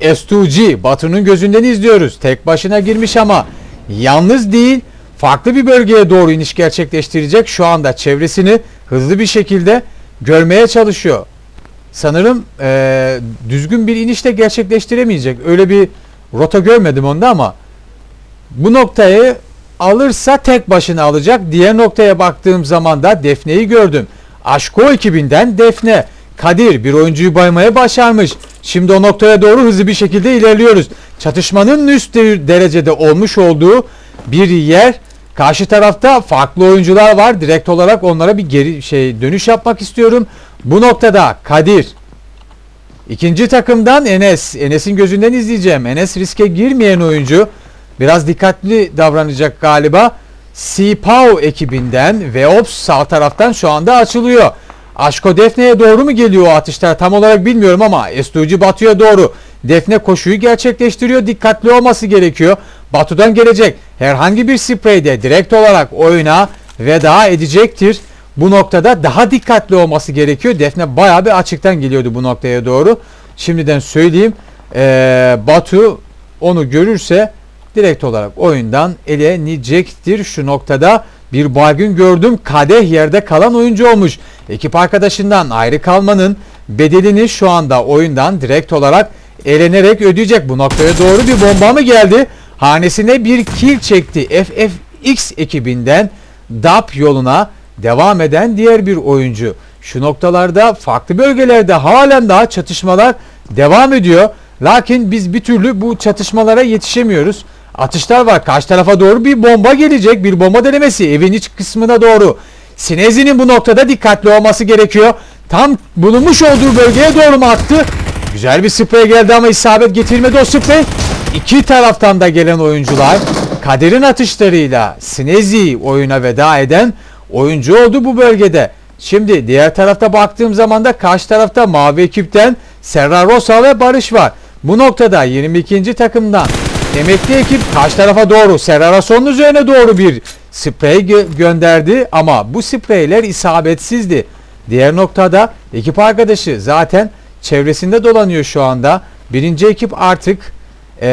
Büyük S2G Batu'nun gözünden izliyoruz. Tek başına girmiş ama yalnız değil farklı bir bölgeye doğru iniş gerçekleştirecek. Şu anda çevresini hızlı bir şekilde görmeye çalışıyor. Sanırım eee, düzgün bir iniş de gerçekleştiremeyecek. Öyle bir rota görmedim onda ama bu noktayı alırsa tek başına alacak. Diğer noktaya baktığım zaman da Defne'yi gördüm. Aşko ekibinden Defne. Kadir bir oyuncuyu baymaya başarmış. Şimdi o noktaya doğru hızlı bir şekilde ilerliyoruz. Çatışmanın üst de- derecede olmuş olduğu bir yer. Karşı tarafta farklı oyuncular var. Direkt olarak onlara bir geri şey dönüş yapmak istiyorum. Bu noktada Kadir İkinci takımdan Enes. Enes'in gözünden izleyeceğim. Enes riske girmeyen oyuncu. Biraz dikkatli davranacak galiba. Sipao ekibinden ve Ops sağ taraftan şu anda açılıyor. Aşko Defne'ye doğru mu geliyor o atışlar tam olarak bilmiyorum ama Estuci Batu'ya doğru. Defne koşuyu gerçekleştiriyor. Dikkatli olması gerekiyor. Batu'dan gelecek herhangi bir spreyde direkt olarak oyuna veda edecektir. Bu noktada daha dikkatli olması gerekiyor. Defne bayağı bir açıktan geliyordu bu noktaya doğru. Şimdiden söyleyeyim. Ee, Batu onu görürse direkt olarak oyundan elenecektir. Şu noktada bir baygın gördüm. Kadeh yerde kalan oyuncu olmuş. Ekip arkadaşından ayrı kalmanın bedelini şu anda oyundan direkt olarak elenerek ödeyecek. Bu noktaya doğru bir bomba mı geldi? Hanesine bir kill çekti. FFX ekibinden DAP yoluna devam eden diğer bir oyuncu. Şu noktalarda farklı bölgelerde halen daha çatışmalar devam ediyor. Lakin biz bir türlü bu çatışmalara yetişemiyoruz. Atışlar var. Karşı tarafa doğru bir bomba gelecek. Bir bomba denemesi evin iç kısmına doğru. Sinezi'nin bu noktada dikkatli olması gerekiyor. Tam bulunmuş olduğu bölgeye doğru mu attı? Güzel bir sprey geldi ama isabet getirmedi o sprey. İki taraftan da gelen oyuncular Kader'in atışlarıyla Sinezi oyuna veda eden oyuncu oldu bu bölgede. Şimdi diğer tarafta baktığım zaman da karşı tarafta mavi ekipten Serra Rosa ve Barış var. Bu noktada 22. takımdan emekli ekip karşı tarafa doğru Serra Rosa'nın üzerine doğru bir sprey gö- gönderdi ama bu spreyler isabetsizdi. Diğer noktada ekip arkadaşı zaten çevresinde dolanıyor şu anda. Birinci ekip artık eee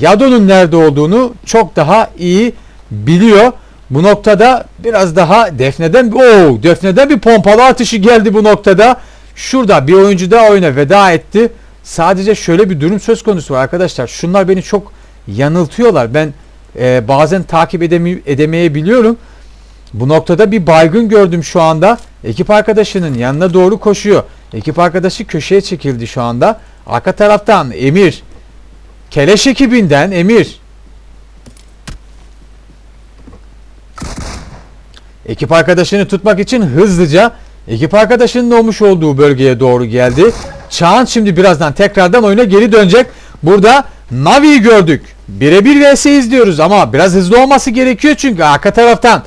Yado'nun nerede olduğunu çok daha iyi biliyor. Bu noktada biraz daha Defne'den o Defne'den bir pompalı atışı geldi bu noktada. Şurada bir oyuncu daha oyuna veda etti. Sadece şöyle bir durum söz konusu var arkadaşlar. Şunlar beni çok yanıltıyorlar. Ben e, bazen takip edemi- edemeyebiliyorum. Bu noktada bir baygın gördüm şu anda. Ekip arkadaşının yanına doğru koşuyor. Ekip arkadaşı köşeye çekildi şu anda. Arka taraftan Emir. Keleş ekibinden Emir. Ekip arkadaşını tutmak için hızlıca ekip arkadaşının olmuş olduğu bölgeye doğru geldi. Çağan şimdi birazdan tekrardan oyuna geri dönecek. Burada Navi'yi gördük. Birebir vs izliyoruz ama biraz hızlı olması gerekiyor çünkü arka taraftan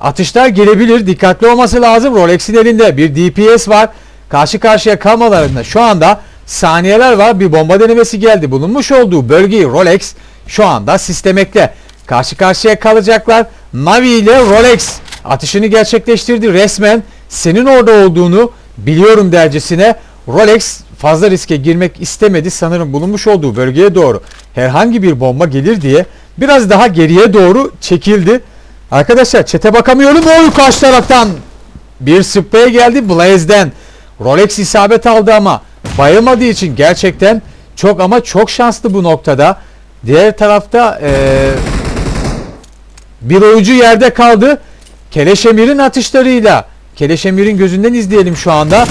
atışlar gelebilir. Dikkatli olması lazım. Rolex'in elinde bir DPS var. Karşı karşıya kalmalarında şu anda saniyeler var. Bir bomba denemesi geldi. Bulunmuş olduğu bölgeyi Rolex şu anda sistemekte. Karşı karşıya kalacaklar. Navi ile Rolex atışını gerçekleştirdi. Resmen senin orada olduğunu biliyorum dercesine Rolex fazla riske girmek istemedi. Sanırım bulunmuş olduğu bölgeye doğru herhangi bir bomba gelir diye biraz daha geriye doğru çekildi. Arkadaşlar çete bakamıyorum. Oy karşı taraftan bir sprey geldi Blaze'den. Rolex isabet aldı ama bayılmadığı için gerçekten çok ama çok şanslı bu noktada. Diğer tarafta eee, bir oyuncu yerde kaldı. Keleşemir'in atışlarıyla Keleşemir'in gözünden izleyelim şu anda.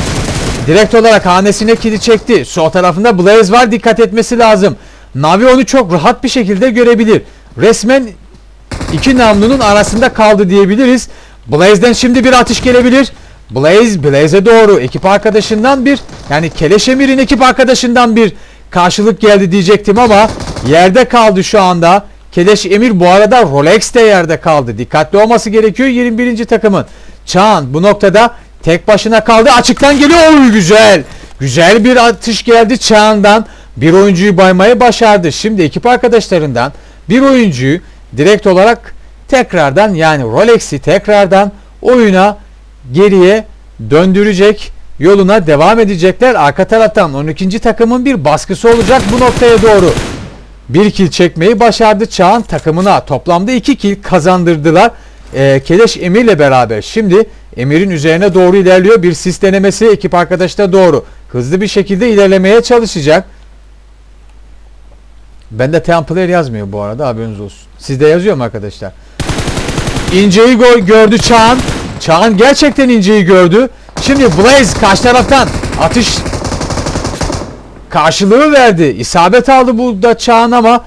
Direkt olarak hanesine kili çekti. Sol tarafında Blaze var dikkat etmesi lazım. Navi onu çok rahat bir şekilde görebilir. Resmen iki namlunun arasında kaldı diyebiliriz. Blaze'den şimdi bir atış gelebilir. Blaze, Blaze'e doğru ekip arkadaşından bir yani Keleşemir'in ekip arkadaşından bir karşılık geldi diyecektim ama yerde kaldı şu anda. Keleş Emir bu arada Rolex de yerde kaldı. Dikkatli olması gerekiyor 21. takımın. Çağan bu noktada tek başına kaldı. Açıktan geliyor. Oy, güzel. Güzel bir atış geldi Çağan'dan. Bir oyuncuyu baymayı başardı. Şimdi ekip arkadaşlarından bir oyuncuyu direkt olarak tekrardan yani Rolex'i tekrardan oyuna geriye döndürecek. yoluna devam edecekler. Arka taraftan 12. takımın bir baskısı olacak bu noktaya doğru. Bir kill çekmeyi başardı Çağan takımına. Toplamda 2 kill kazandırdılar. Ee, Keleş Emir'le beraber. Şimdi Emir'in üzerine doğru ilerliyor. Bir sis denemesi ekip arkadaşına doğru. Hızlı bir şekilde ilerlemeye çalışacak. Bende Templayer yazmıyor bu arada haberiniz olsun. Sizde yazıyor mu arkadaşlar? İnceyi gol gördü Çağan. Çağan gerçekten inceyi gördü. Şimdi Blaze karşı taraftan atış karşılığı verdi. İsabet aldı burada Çağan ama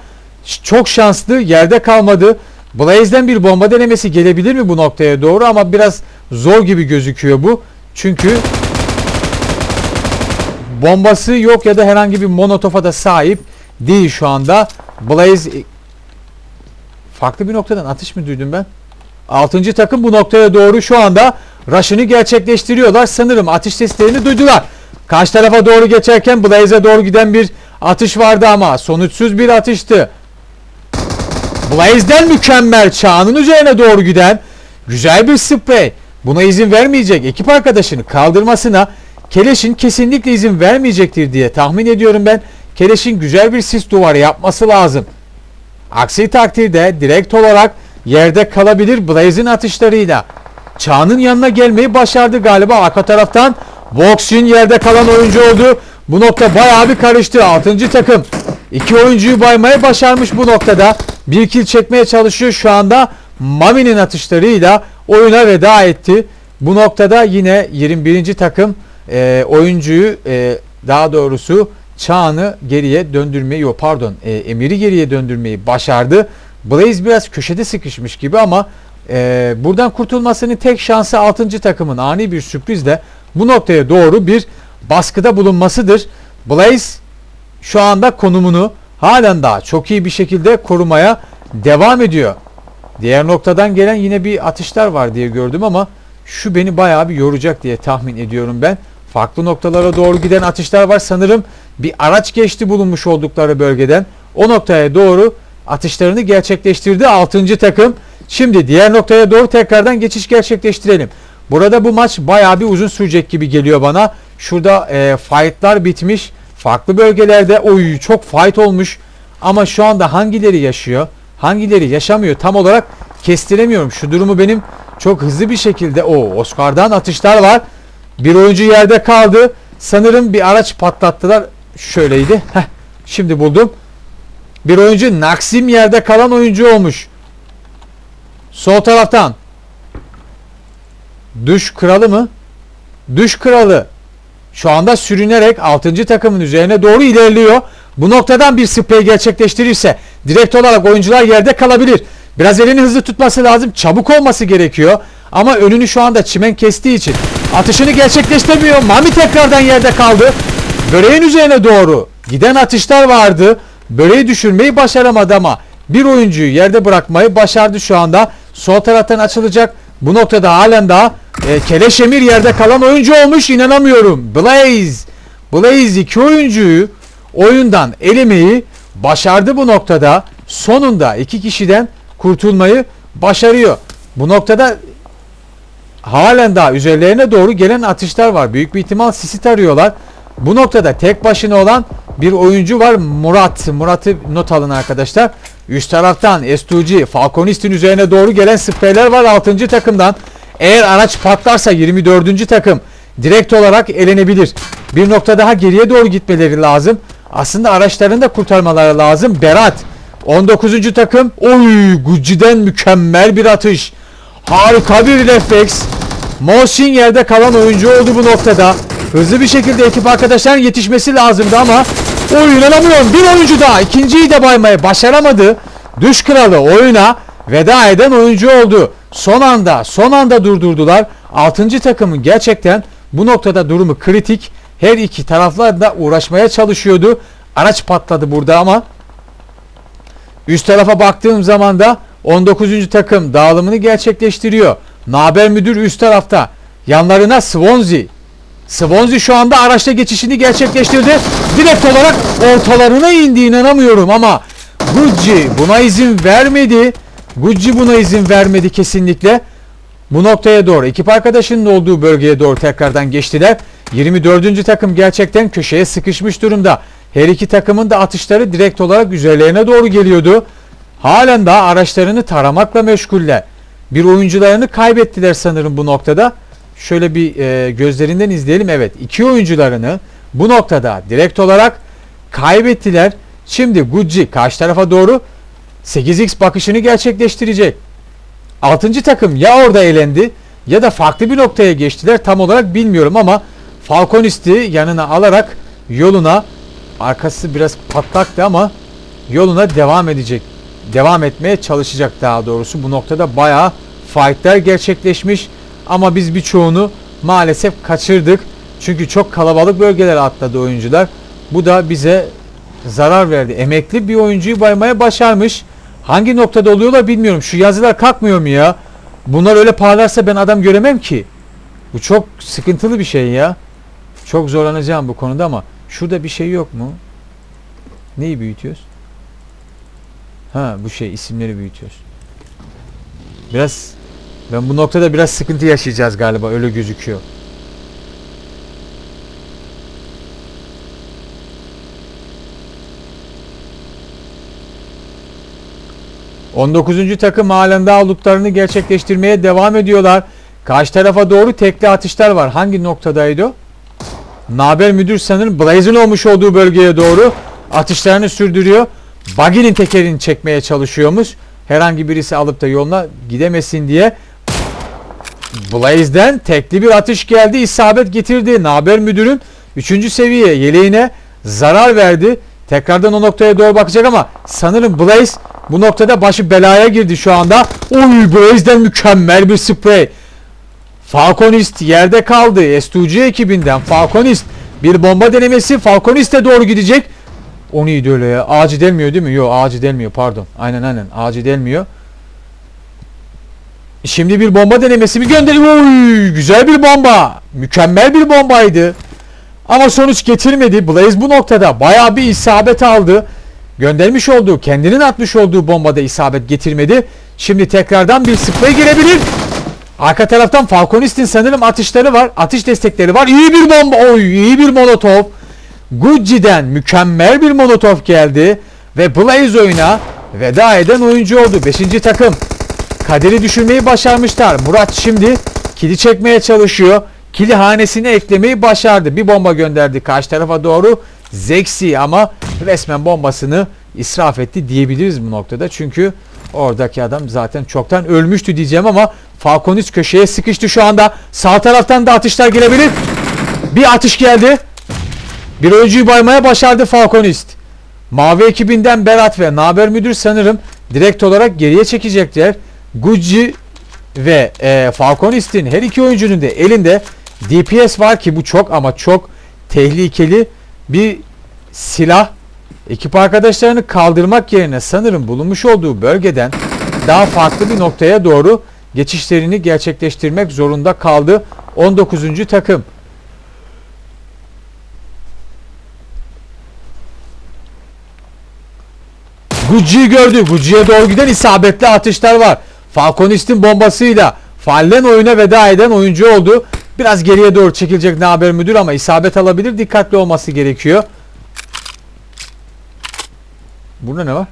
çok şanslı yerde kalmadı. Blaze'den bir bomba denemesi gelebilir mi bu noktaya doğru ama biraz zor gibi gözüküyor bu. Çünkü bombası yok ya da herhangi bir monotofa da sahip değil şu anda. Blaze farklı bir noktadan atış mı duydum ben? 6. takım bu noktaya doğru şu anda rush'ını gerçekleştiriyorlar. Sanırım atış seslerini duydular. Karşı tarafa doğru geçerken Blaze'e doğru giden bir atış vardı ama sonuçsuz bir atıştı. Blaze'den mükemmel çağının üzerine doğru giden güzel bir sprey. Buna izin vermeyecek ekip arkadaşını kaldırmasına Keleş'in kesinlikle izin vermeyecektir diye tahmin ediyorum ben. Keleş'in güzel bir sis duvarı yapması lazım. Aksi takdirde direkt olarak yerde kalabilir Blaze'in atışlarıyla. Çağ'ın yanına gelmeyi başardı galiba arka taraftan. Vox'in yerde kalan oyuncu oldu. Bu nokta bayağı bir karıştı. 6. takım. İki oyuncuyu baymaya başarmış bu noktada. Bir kill çekmeye çalışıyor şu anda. Mami'nin atışlarıyla oyuna veda etti. Bu noktada yine 21. takım e, oyuncuyu e, daha doğrusu Çağan'ı geriye döndürmeyi, yok pardon e, Emir'i geriye döndürmeyi başardı. Blaze biraz köşede sıkışmış gibi ama e, buradan kurtulmasının tek şansı 6. takımın ani bir sürprizle bu noktaya doğru bir baskıda bulunmasıdır. Blaze şu anda konumunu halen daha çok iyi bir şekilde korumaya devam ediyor. Diğer noktadan gelen yine bir atışlar var diye gördüm ama şu beni bayağı bir yoracak diye tahmin ediyorum ben. Farklı noktalara doğru giden atışlar var. Sanırım bir araç geçti bulunmuş oldukları bölgeden. O noktaya doğru atışlarını gerçekleştirdi 6. takım. Şimdi diğer noktaya doğru tekrardan geçiş gerçekleştirelim. Burada bu maç bayağı bir uzun sürecek gibi geliyor bana. Şurada e, fightlar bitmiş. Farklı bölgelerde oy çok fight olmuş. Ama şu anda hangileri yaşıyor? Hangileri yaşamıyor? Tam olarak kestiremiyorum. Şu durumu benim çok hızlı bir şekilde o Oscar'dan atışlar var. Bir oyuncu yerde kaldı. Sanırım bir araç patlattılar. Şöyleydi. Heh, şimdi buldum. Bir oyuncu Naksim yerde kalan oyuncu olmuş. Sol taraftan. Düş kralı mı? Düş kralı. Şu anda sürünerek 6. takımın üzerine doğru ilerliyor. Bu noktadan bir sprey gerçekleştirirse direkt olarak oyuncular yerde kalabilir. Biraz elini hızlı tutması lazım. Çabuk olması gerekiyor. Ama önünü şu anda çimen kestiği için atışını gerçekleştiremiyor. Mami tekrardan yerde kaldı. Böreğin üzerine doğru giden atışlar vardı. Böreği düşürmeyi başaramadı ama bir oyuncuyu yerde bırakmayı başardı şu anda. Sol taraftan açılacak. Bu noktada halen daha e, Keleş yerde kalan oyuncu olmuş. inanamıyorum. Blaze. Blaze iki oyuncuyu oyundan elemeyi başardı bu noktada. Sonunda iki kişiden kurtulmayı başarıyor. Bu noktada halen daha üzerlerine doğru gelen atışlar var. Büyük bir ihtimal sisi tarıyorlar. Bu noktada tek başına olan bir oyuncu var Murat. Murat'ı not alın arkadaşlar. Üst taraftan S2G Falconist'in üzerine doğru gelen spreyler var 6. takımdan. Eğer araç patlarsa 24. takım direkt olarak elenebilir. Bir nokta daha geriye doğru gitmeleri lazım. Aslında araçlarını da kurtarmaları lazım. Berat 19. takım. Oy Gucci'den mükemmel bir atış. Harika bir refleks. Mohsin yerde kalan oyuncu oldu bu noktada. Hızlı bir şekilde ekip arkadaşların yetişmesi lazımdı ama oy inanamıyorum. Bir oyuncu daha ikinciyi de baymaya başaramadı. Düş kralı oyuna veda eden oyuncu oldu. Son anda son anda durdurdular. 6. takımın gerçekten bu noktada durumu kritik. Her iki taraflar da uğraşmaya çalışıyordu. Araç patladı burada ama Üst tarafa baktığım zaman da 19. takım dağılımını gerçekleştiriyor. Naber müdür üst tarafta. Yanlarına Swansea. Swansea şu anda araçta geçişini gerçekleştirdi. Direkt olarak ortalarına indi inanamıyorum ama Gucci buna izin vermedi. Gucci buna izin vermedi kesinlikle. Bu noktaya doğru ekip arkadaşının olduğu bölgeye doğru tekrardan geçtiler. 24. takım gerçekten köşeye sıkışmış durumda. Her iki takımın da atışları direkt olarak üzerlerine doğru geliyordu. Halen daha araçlarını taramakla meşguller. Bir oyuncularını kaybettiler sanırım bu noktada. Şöyle bir e, gözlerinden izleyelim. Evet iki oyuncularını bu noktada direkt olarak kaybettiler. Şimdi Gucci karşı tarafa doğru 8x bakışını gerçekleştirecek. 6. takım ya orada elendi ya da farklı bir noktaya geçtiler tam olarak bilmiyorum ama Falconist'i yanına alarak yoluna arkası biraz patlaktı ama yoluna devam edecek. Devam etmeye çalışacak daha doğrusu. Bu noktada bayağı fightler gerçekleşmiş ama biz birçoğunu maalesef kaçırdık. Çünkü çok kalabalık bölgeler atladı oyuncular. Bu da bize zarar verdi. Emekli bir oyuncuyu baymaya başarmış. Hangi noktada oluyorlar bilmiyorum. Şu yazılar kalkmıyor mu ya? Bunlar öyle parlarsa ben adam göremem ki. Bu çok sıkıntılı bir şey ya. Çok zorlanacağım bu konuda ama şurada bir şey yok mu? Neyi büyütüyoruz? Ha bu şey isimleri büyütüyoruz. Biraz ben bu noktada biraz sıkıntı yaşayacağız galiba öyle gözüküyor. ...19. takım halen daha olduklarını gerçekleştirmeye devam ediyorlar. Karşı tarafa doğru tekli atışlar var. Hangi noktadaydı? Naber müdür sanırım Blaze'in olmuş olduğu bölgeye doğru atışlarını sürdürüyor. Buggy'nin tekerini çekmeye çalışıyormuş. Herhangi birisi alıp da yoluna gidemesin diye. Blaze'den tekli bir atış geldi. isabet getirdi. Naber müdürün 3. seviye yeleğine zarar verdi. Tekrardan o noktaya doğru bakacak ama sanırım Blaze bu noktada başı belaya girdi şu anda. Oy Blaze'den mükemmel bir sprey. Falconist yerde kaldı. S2G ekibinden Falconist bir bomba denemesi Falconist'e doğru gidecek. O neydi öyle ya? Ağacı delmiyor değil mi? Yok ağacı delmiyor pardon. Aynen aynen ağacı delmiyor. Şimdi bir bomba denemesi mi gönderiyor? Oy, güzel bir bomba. Mükemmel bir bombaydı. Ama sonuç getirmedi. Blaze bu noktada bayağı bir isabet aldı. Göndermiş olduğu, kendinin atmış olduğu bombada isabet getirmedi. Şimdi tekrardan bir sprey girebilir. Arka taraftan Falconist'in sanırım atışları var. Atış destekleri var. İyi bir bomba. Oy iyi bir molotof. Gucci'den mükemmel bir molotof geldi. Ve Blaze oyuna veda eden oyuncu oldu. 5. takım. Kaderi düşürmeyi başarmışlar. Murat şimdi kili çekmeye çalışıyor. Kili hanesine eklemeyi başardı. Bir bomba gönderdi karşı tarafa doğru. Zexi ama resmen bombasını israf etti diyebiliriz bu noktada. Çünkü oradaki adam zaten çoktan ölmüştü diyeceğim ama Falconist köşeye sıkıştı şu anda. Sağ taraftan da atışlar gelebilir. Bir atış geldi. Bir oyuncuyu baymaya başardı Falconist. Mavi ekibinden Berat ve Naber Müdür sanırım direkt olarak geriye çekecekler. Gucci ve e, Falconist'in her iki oyuncunun da elinde DPS var ki bu çok ama çok tehlikeli bir silah. Ekip arkadaşlarını kaldırmak yerine sanırım bulunmuş olduğu bölgeden daha farklı bir noktaya doğru geçişlerini gerçekleştirmek zorunda kaldı 19. takım. Gucci'yi gördü. Gucci'ye doğru giden isabetli atışlar var. Falconist'in bombasıyla Fallen oyuna veda eden oyuncu oldu. Biraz geriye doğru çekilecek ne haber müdür ama isabet alabilir. Dikkatli olması gerekiyor. Burada ne var?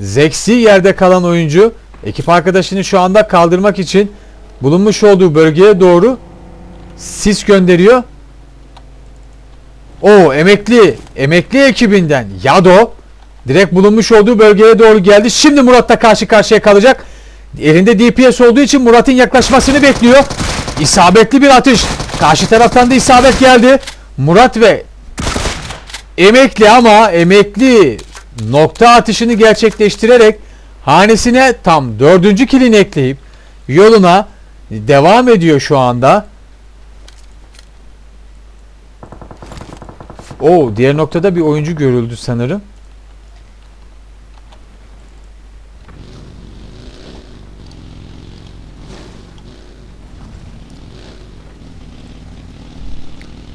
Zexi yerde kalan oyuncu ekip arkadaşını şu anda kaldırmak için bulunmuş olduğu bölgeye doğru sis gönderiyor. O emekli emekli ekibinden Yado direkt bulunmuş olduğu bölgeye doğru geldi. Şimdi Murat'la karşı karşıya kalacak. Elinde DPS olduğu için Murat'ın yaklaşmasını bekliyor. İsabetli bir atış. Karşı taraftan da isabet geldi. Murat ve emekli ama emekli nokta atışını gerçekleştirerek hanesine tam dördüncü kilini ekleyip yoluna devam ediyor şu anda. O diğer noktada bir oyuncu görüldü sanırım.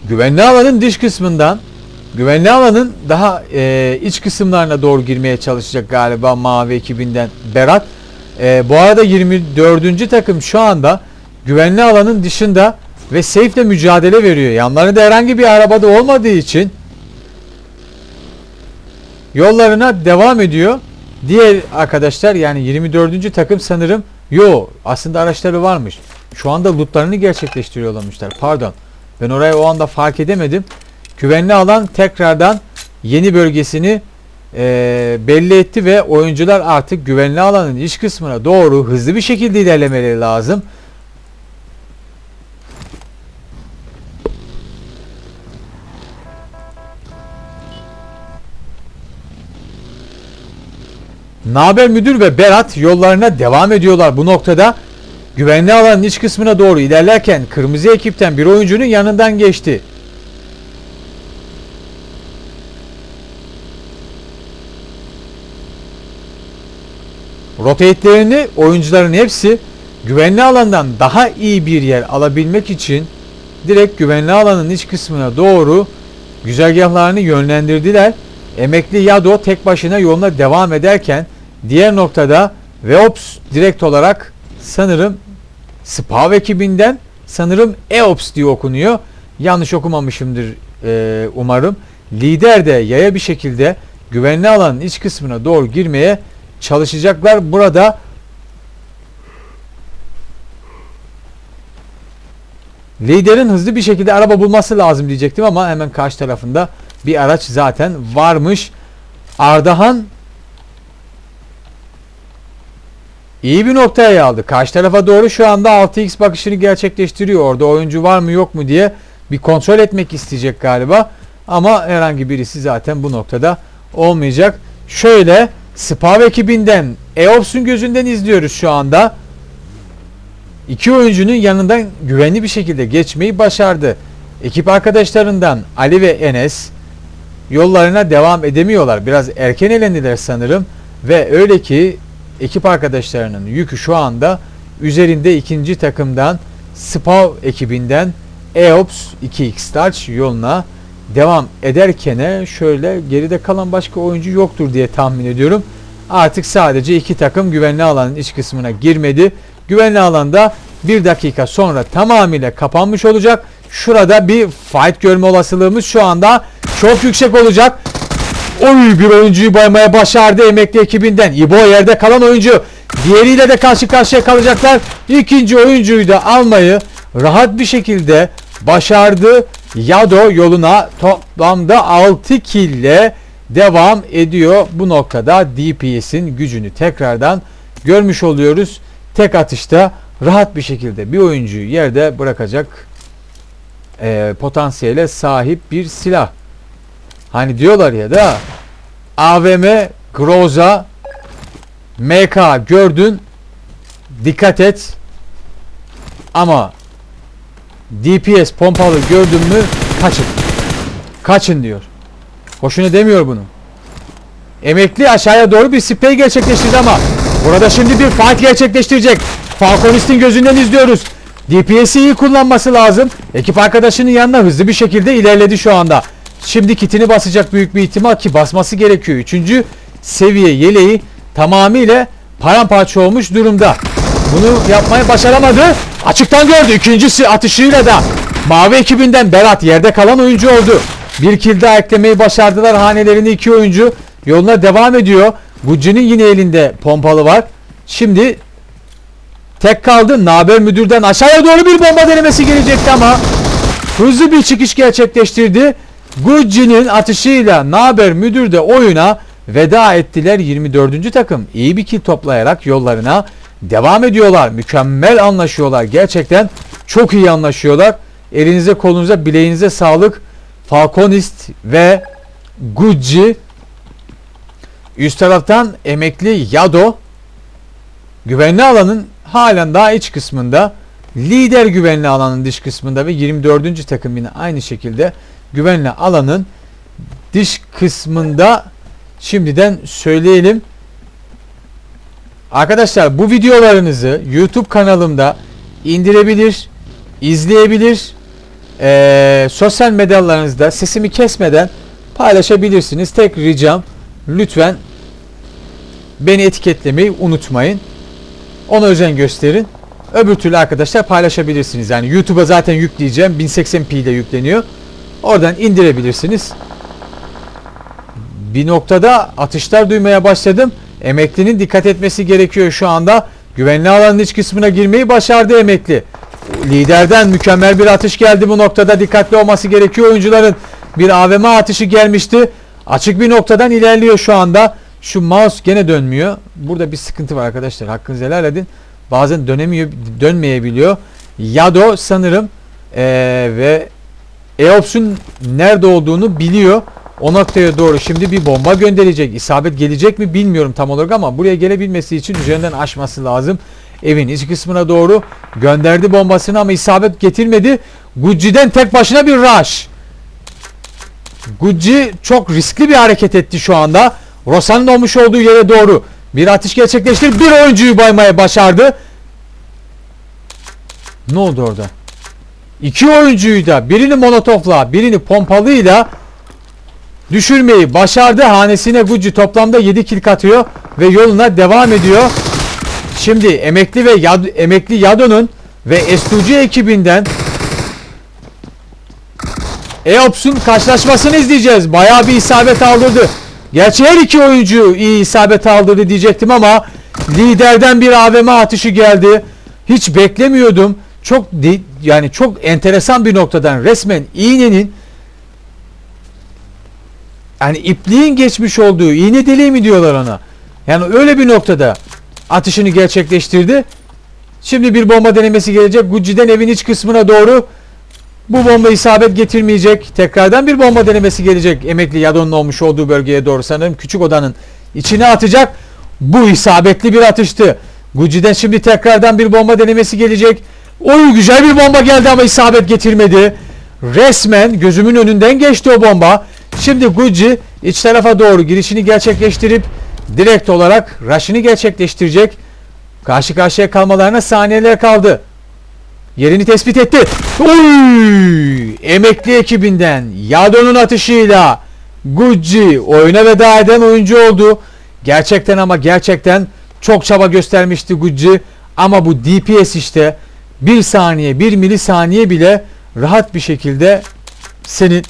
Güvenli alanın dış kısmından güvenli alanın daha e, iç kısımlarına doğru girmeye çalışacak galiba mavi ekibinden Berat. Ee, bu arada 24. takım şu anda güvenli alanın dışında ve safe ile mücadele veriyor. Yanlarında herhangi bir arabada olmadığı için yollarına devam ediyor. Diğer arkadaşlar yani 24. takım sanırım yo aslında araçları varmış. Şu anda lootlarını gerçekleştiriyorlarmışlar. Pardon. Ben orayı o anda fark edemedim. Güvenli alan tekrardan yeni bölgesini eee, belli etti ve oyuncular artık güvenli alanın iç kısmına doğru hızlı bir şekilde ilerlemeleri lazım. Naber Müdür ve Berat yollarına devam ediyorlar bu noktada. Güvenli alanın iç kısmına doğru ilerlerken kırmızı ekipten bir oyuncunun yanından geçti. Rotate'lerini oyuncuların hepsi güvenli alandan daha iyi bir yer alabilmek için direkt güvenli alanın iç kısmına doğru güzergahlarını yönlendirdiler. Emekli Yado tek başına yoluna devam ederken diğer noktada Veops direkt olarak sanırım Spav ekibinden sanırım EOPS diye okunuyor. Yanlış okumamışımdır e, umarım. Lider de yaya bir şekilde güvenli alanın iç kısmına doğru girmeye çalışacaklar. Burada liderin hızlı bir şekilde araba bulması lazım diyecektim ama hemen karşı tarafında bir araç zaten varmış. Ardahan iyi bir noktaya aldı. Karşı tarafa doğru şu anda 6x bakışını gerçekleştiriyor. Orada oyuncu var mı yok mu diye bir kontrol etmek isteyecek galiba. Ama herhangi birisi zaten bu noktada olmayacak. Şöyle Spav ekibinden Eops'un gözünden izliyoruz şu anda. İki oyuncunun yanından güvenli bir şekilde geçmeyi başardı. Ekip arkadaşlarından Ali ve Enes yollarına devam edemiyorlar. Biraz erken elendiler sanırım. Ve öyle ki ekip arkadaşlarının yükü şu anda üzerinde ikinci takımdan Spav ekibinden EOPS 2X Touch yoluna devam ederken şöyle geride kalan başka oyuncu yoktur diye tahmin ediyorum. Artık sadece iki takım güvenli alanın iç kısmına girmedi. Güvenli alanda bir dakika sonra tamamıyla kapanmış olacak. Şurada bir fight görme olasılığımız şu anda çok yüksek olacak. Oy bir oyuncuyu baymaya başardı emekli ekibinden. İbo yerde kalan oyuncu. Diğeriyle de karşı karşıya kalacaklar. İkinci oyuncuyu da almayı rahat bir şekilde başardı. Yado yoluna toplamda 6 kille devam ediyor. Bu noktada DPS'in gücünü tekrardan görmüş oluyoruz. Tek atışta rahat bir şekilde bir oyuncuyu yerde bırakacak e, potansiyele sahip bir silah. Hani diyorlar ya da AVM, Groza, MK gördün dikkat et ama DPS pompalı gördün mü kaçın. Kaçın diyor. Hoşuna demiyor bunu. Emekli aşağıya doğru bir spray gerçekleştirdi ama burada şimdi bir fight gerçekleştirecek. Falconist'in gözünden izliyoruz. DPS'i iyi kullanması lazım. Ekip arkadaşının yanına hızlı bir şekilde ilerledi şu anda. Şimdi kitini basacak büyük bir ihtimal ki basması gerekiyor. Üçüncü seviye yeleği tamamıyla paramparça olmuş durumda. Bunu yapmayı başaramadı. Açıktan gördü. İkincisi atışıyla da mavi ekibinden Berat yerde kalan oyuncu oldu. Bir kill daha eklemeyi başardılar. Hanelerini iki oyuncu yoluna devam ediyor. Gucci'nin yine elinde pompalı var. Şimdi tek kaldı. Naber müdürden aşağıya doğru bir bomba denemesi gelecekti ama hızlı bir çıkış gerçekleştirdi. Gucci'nin atışıyla Naber müdür de oyuna veda ettiler. 24. takım iyi bir kill toplayarak yollarına devam ediyorlar. Mükemmel anlaşıyorlar. Gerçekten çok iyi anlaşıyorlar. Elinize kolunuza bileğinize sağlık. Falconist ve Gucci üst taraftan emekli Yado güvenli alanın halen daha iç kısmında lider güvenli alanın dış kısmında ve 24. takım yine aynı şekilde güvenli alanın dış kısmında şimdiden söyleyelim. Arkadaşlar bu videolarınızı YouTube kanalımda indirebilir, izleyebilir, eee, sosyal medyalarınızda sesimi kesmeden paylaşabilirsiniz. Tek ricam lütfen beni etiketlemeyi unutmayın. Ona özen gösterin. Öbür türlü arkadaşlar paylaşabilirsiniz. Yani YouTube'a zaten yükleyeceğim. 1080p ile yükleniyor. Oradan indirebilirsiniz. Bir noktada atışlar duymaya başladım. Emeklinin dikkat etmesi gerekiyor şu anda. Güvenli alanın iç kısmına girmeyi başardı emekli. Liderden mükemmel bir atış geldi bu noktada. Dikkatli olması gerekiyor oyuncuların. Bir AVM atışı gelmişti. Açık bir noktadan ilerliyor şu anda. Şu mouse gene dönmüyor. Burada bir sıkıntı var arkadaşlar. Hakkınızı helal edin. Bazen dönemiyor, dönmeyebiliyor. Yado sanırım eee, ve Eops'un nerede olduğunu biliyor. O noktaya doğru şimdi bir bomba gönderecek. İsabet gelecek mi bilmiyorum tam olarak ama buraya gelebilmesi için üzerinden aşması lazım. Evin iç kısmına doğru gönderdi bombasını ama isabet getirmedi. Gucci'den tek başına bir rush. Gucci çok riskli bir hareket etti şu anda. Rosa'nın olmuş olduğu yere doğru bir atış gerçekleştirip bir oyuncuyu baymaya başardı. Ne oldu orada? İki oyuncuyu da birini molotofla birini pompalıyla düşürmeyi başardı. Hanesine Gucci toplamda 7 kill katıyor ve yoluna devam ediyor. Şimdi emekli ve Yad emekli Yado'nun ve S2G ekibinden Eops'un karşılaşmasını izleyeceğiz. Bayağı bir isabet aldırdı. Gerçi her iki oyuncu iyi isabet aldırdı diyecektim ama liderden bir AVM atışı geldi. Hiç beklemiyordum. Çok yani çok enteresan bir noktadan resmen iğnenin yani ipliğin geçmiş olduğu iğne deliği mi diyorlar ona. Yani öyle bir noktada atışını gerçekleştirdi. Şimdi bir bomba denemesi gelecek. Gucci'den evin iç kısmına doğru bu bomba isabet getirmeyecek. Tekrardan bir bomba denemesi gelecek. Emekli Yadon'un olmuş olduğu bölgeye doğru sanırım. Küçük odanın içine atacak. Bu isabetli bir atıştı. Gucci'den şimdi tekrardan bir bomba denemesi gelecek. Oy güzel bir bomba geldi ama isabet getirmedi. Resmen gözümün önünden geçti o bomba. Şimdi Gucci iç tarafa doğru girişini gerçekleştirip direkt olarak rush'ını gerçekleştirecek. Karşı karşıya kalmalarına saniyeler kaldı. Yerini tespit etti. Oy! Emekli ekibinden Yado'nun atışıyla Gucci oyuna veda eden oyuncu oldu. Gerçekten ama gerçekten çok çaba göstermişti Gucci. Ama bu DPS işte bir saniye, bir milisaniye bile rahat bir şekilde senin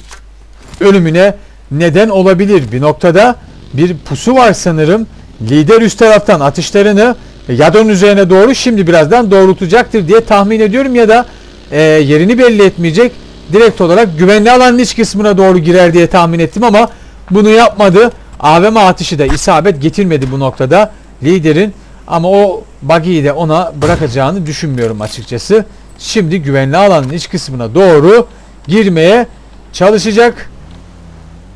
ölümüne neden olabilir. Bir noktada bir pusu var sanırım. Lider üst taraftan atışlarını Yadon üzerine doğru şimdi birazdan doğrultacaktır diye tahmin ediyorum ya da e, yerini belli etmeyecek. Direkt olarak güvenli alanın iç kısmına doğru girer diye tahmin ettim ama bunu yapmadı. AVM atışı da isabet getirmedi bu noktada liderin ama o buggy'yi de ona bırakacağını düşünmüyorum açıkçası. Şimdi güvenli alanın iç kısmına doğru girmeye çalışacak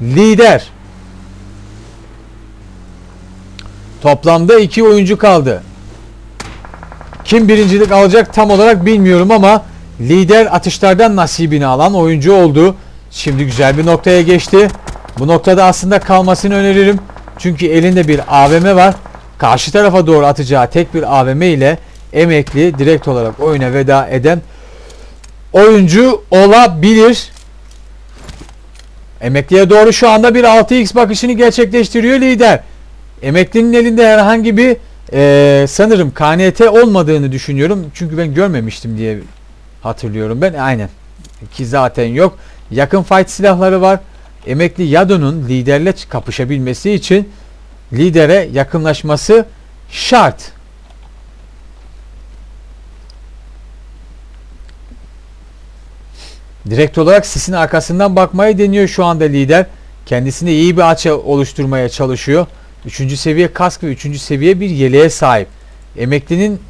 lider. Toplamda iki oyuncu kaldı. Kim birincilik alacak tam olarak bilmiyorum ama lider atışlardan nasibini alan oyuncu oldu. Şimdi güzel bir noktaya geçti. Bu noktada aslında kalmasını öneririm. Çünkü elinde bir AVM var. Karşı tarafa doğru atacağı tek bir AVM ile emekli direkt olarak oyuna veda eden oyuncu olabilir. Emekliye doğru şu anda bir 6x bakışını gerçekleştiriyor lider. Emeklinin elinde herhangi bir e, sanırım KNT olmadığını düşünüyorum. Çünkü ben görmemiştim diye hatırlıyorum ben. Aynen. Ki zaten yok. Yakın fight silahları var. Emekli Yado'nun liderle kapışabilmesi için lidere yakınlaşması şart. Direkt olarak sisin arkasından bakmayı deniyor şu anda lider. Kendisine iyi bir açı oluşturmaya çalışıyor. Üçüncü seviye kask ve üçüncü seviye bir yeleğe sahip. Emeklinin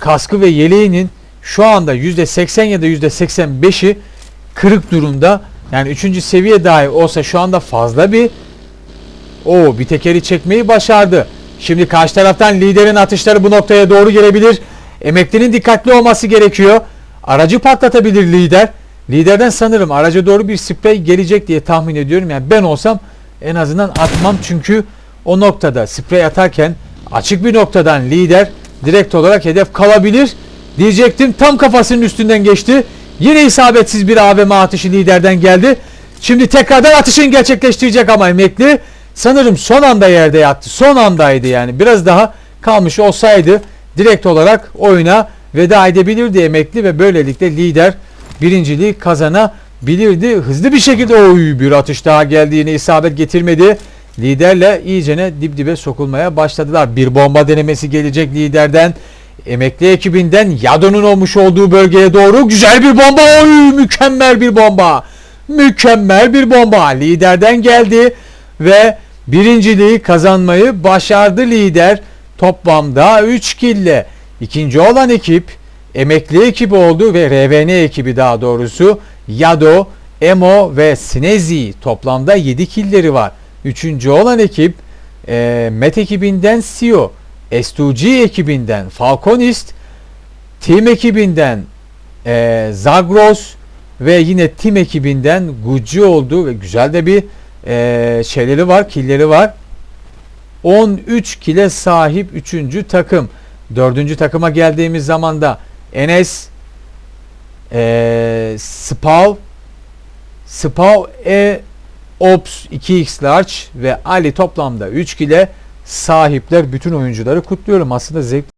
kaskı ve yeleğinin şu anda %80 ya da %85'i kırık durumda. Yani üçüncü seviye dahi olsa şu anda fazla bir o bir tekeri çekmeyi başardı. Şimdi karşı taraftan liderin atışları bu noktaya doğru gelebilir. Emeklinin dikkatli olması gerekiyor. Aracı patlatabilir lider. Liderden sanırım araca doğru bir sprey gelecek diye tahmin ediyorum. Yani ben olsam en azından atmam çünkü o noktada sprey atarken açık bir noktadan lider direkt olarak hedef kalabilir diyecektim. Tam kafasının üstünden geçti. Yine isabetsiz bir AVM atışı liderden geldi. Şimdi tekrardan atışını gerçekleştirecek ama emekli sanırım son anda yerde yattı. Son andaydı yani. Biraz daha kalmış olsaydı direkt olarak oyuna veda edebilirdi emekli ve böylelikle lider birinciliği kazanabilirdi. Hızlı bir şekilde oy bir atış daha geldi yine isabet getirmedi. Liderle iyicene dip dibe sokulmaya başladılar. Bir bomba denemesi gelecek liderden. Emekli ekibinden Yado'nun olmuş olduğu bölgeye doğru güzel bir bomba. Oy mükemmel bir bomba. Mükemmel bir bomba. Liderden geldi ve birinciliği kazanmayı başardı lider. Toplamda 3 kille. İkinci olan ekip emekli ekibi oldu ve RVN ekibi daha doğrusu Yado, Emo ve Snezi toplamda 7 killeri var. Üçüncü olan ekip e, Met ekibinden Sio, S2G ekibinden Falconist, Team ekibinden e, Zagros ve yine Team ekibinden Gucci oldu ve güzel de bir e, şeyleri var, killeri var. 13 kile sahip 3. takım. 4. takıma geldiğimiz zaman da Enes e, Spav Spav E Ops 2x Large ve Ali toplamda 3 kile sahipler. Bütün oyuncuları kutluyorum. Aslında zevk